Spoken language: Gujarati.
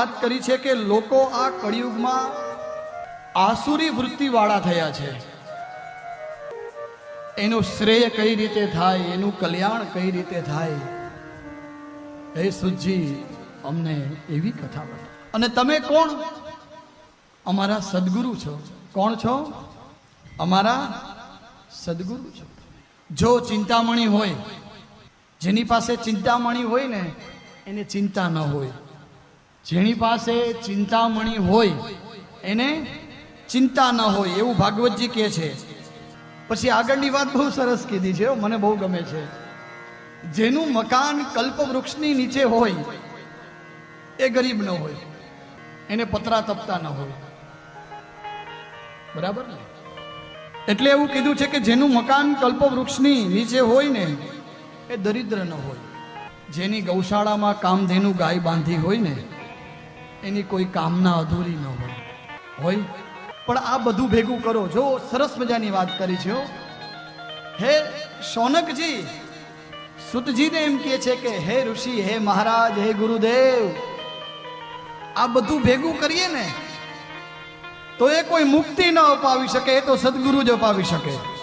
વાત કરી છે કે લોકો આ કળિયુગમાં આસુરી વૃત્તિવાળા થયા છે. એનું શ્રેય કઈ રીતે થાય, એનું કલ્યાણ કઈ રીતે થાય? હે સુજી, અમને એવી કથા અને તમે કોણ? અમારા સદગુરુ છો. કોણ છો? અમારા સદગુરુ છો. જો ચિંતામણી હોય, જેની પાસે ચિંતામણી હોય ને, એને ચિંતા ન હોય. જેની પાસે ચિંતામણી હોય, એને ચિંતા ન હોય, એવું ભાગવતજી કહે છે. પછી આગળની વાત બહુ સરસ કીધી છે મને બહુ ગમે છે. જેનું મકાન કલ્પવૃક્ષની નીચે હોય, એ ગરીબ ન હોય, એને પતરા તપતા ન હોય. બરાબર ને? એટલે એવું કીધું છે કે જેનું મકાન કલ્પવૃક્ષની નીચે હોય ને, એ દરિદ્ર ન હોય. જેની ગૌશાળામાં કામધેનુ ગાય બાંધી હોય ને એની કોઈ કામના અધૂરી ન હોય. હોય? પણ આ બધું ભેગું કરો. જો સરસ મજાની વાત કરી છે હો. શૌનકજી, સુતજીને એમ કહે છે કે હે ઋષિ, હે મહારાજ, હે ગુરુદેવ, આ બધું ભેગું કરીએ ને, તો એ કોઈ મુક્તિ ન અપાવી શકે, એ તો સદગુરુ જ અપાવી શકે.